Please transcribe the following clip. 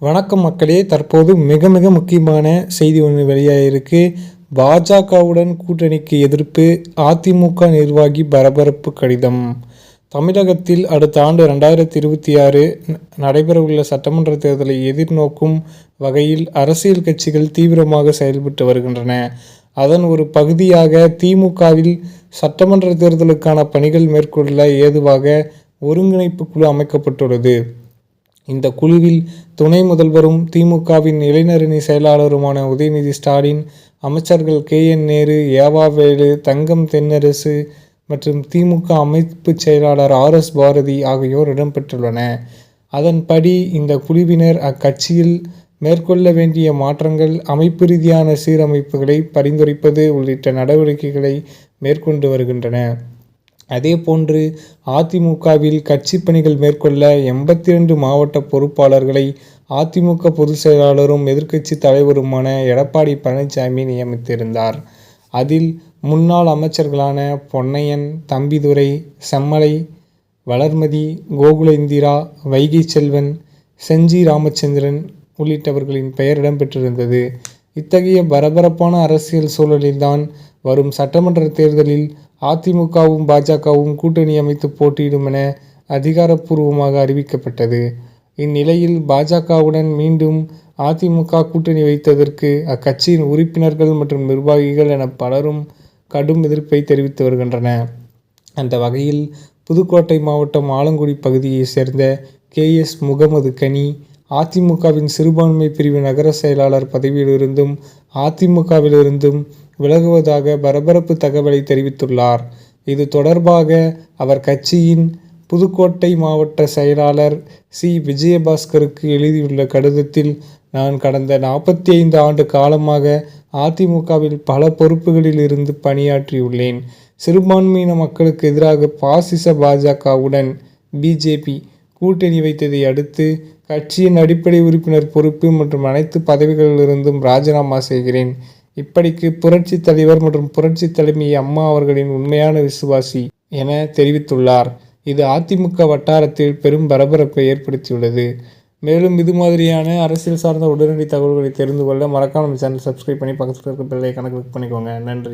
வணக்கம் மக்களே. தற்போது மிக மிக முக்கியமான செய்தி ஒன்று வெளியாகிருக்கு பாஜகவுடன் கூட்டணிக்கு எதிர்ப்பு அதிமுக நிர்வாகி பரபரப்பு கடிதம். தமிழகத்தில் அடுத்த ஆண்டு ரெண்டாயிரத்தி இருபத்தி ஆறு நடைபெறவுள்ள சட்டமன்ற தேர்தலை எதிர்நோக்கும் வகையில் அரசியல் கட்சிகள் தீவிரமாக செயல்பட்டு வருகின்றன. அதன் ஒரு பகுதியாக திமுகவில் சட்டமன்ற தேர்தலுக்கான பணிகள் மேற்கொள்ள ஏதுவாக ஒருங்கிணைப்பு குழு அமைக்கப்பட்டுள்ளது. இந்த குழுவில் துணை முதல்வரும் திமுகவின் இளைஞரணி செயலாளருமான உதயநிதி ஸ்டாலின் அமைச்சர்கள் கே. என். நேரு ஏவாவேலு தங்கம் தென்னரசு மற்றும் திமுக அமைப்பு செயலாளர் ஆர். எஸ். பாரதி ஆகியோர் இடம்பெற்றுள்ளன அதன்படி இந்த குழுவினர் அக்கட்சியில் மேற்கொள்ள வேண்டிய மாற்றங்கள் அமைப்பு ரீதியான சீரமைப்புகளை பரிந்துரைப்பது உள்ளிட்ட நடவடிக்கைகளை மேற்கொண்டு வருகின்றன. அதேபோன்று அதிமுகவில் கட்சி பணிகள் மேற்கொள்ள எண்பத்தி ரெண்டு மாவட்ட பொறுப்பாளர்களை அதிமுக பொதுச் செயலாளரும் எதிர்க்கட்சி தலைவருமான எடப்பாடி பழனிசாமி நியமித்திருந்தார். அதில் முன்னாள் அமைச்சர்களான பொன்னையன் தம்பிதுரை செம்மலை வளர்மதி கோகுல இந்திரா வைகை செல்வன் செஞ்சி ராமச்சந்திரன் உள்ளிட்டவர்களின் பெயர் இடம்பெற்றிருந்தது. இத்தகைய பரபரப்பான அரசியல் சூழலில்தான் வரும் சட்டமன்ற தேர்தலில் அதிமுகவும் பாஜகவும் கூட்டணி அமைத்து போட்டியிடும் என அதிகாரப்பூர்வமாக அறிவிக்கப்பட்டது. இந்நிலையில் பாஜகவுடன் மீண்டும் அதிமுக கூட்டணி வைத்ததற்கு அக்கட்சியின் உறுப்பினர்கள் மற்றும் நிர்வாகிகள் என பலரும் கடும் எதிர்ப்பை தெரிவித்து வருகின்றன. அந்த வகையில் புதுக்கோட்டை மாவட்டம் ஆலங்குடி பகுதியைச் சேர்ந்த கே எஸ் முகமது கனி அதிமுகவின் சிறுபான்மை பிரிவு நகர செயலாளர் பதவியிலிருந்தும் அதிமுகவிலிருந்தும் விலகுவதாக பரபரப்பு தகவலை தெரிவித்துள்ளார். இது தொடர்பாக அவர் கட்சியின் புதுக்கோட்டை மாவட்ட செயலாளர் சி. விஜயபாஸ்கருக்கு எழுதியுள்ள கடிதத்தில் நான் கடந்த நாற்பத்தி ஐந்து ஆண்டு காலமாக அதிமுகவில் பல பொறுப்புகளில் இருந்து பணியாற்றியுள்ளேன். சிறுபான்மையின மக்களுக்கு எதிராக பாசிச பாஜகவுடன் பிஜேபி கூட்டணி வைத்ததை அடுத்து கட்சியின் அடிப்படை உறுப்பினர் பொறுப்பு மற்றும் அனைத்து பதவிகளிலிருந்தும் ராஜினாமா செய்கிறேன். இப்படிக்கு புரட்சி தலைவர் மற்றும் புரட்சி தலைமை அம்மா அவர்களின் உண்மையான விசுவாசி என தெரிவித்துள்ளார். இது அதிமுக வட்டாரத்தில் பெரும் பரபரப்பை ஏற்படுத்தியுள்ளது. மேலும் இது மாதிரியான அரசியல் சார்ந்த உடனடி தகவல்களை தெரிந்து கொள்ள மறக்காம சேனல் சப்ஸ்கிரைப் பண்ணி பக்கத்தில் இருக்க பிள்ளையை கணக்கு பண்ணிக்கோங்க. நன்றி.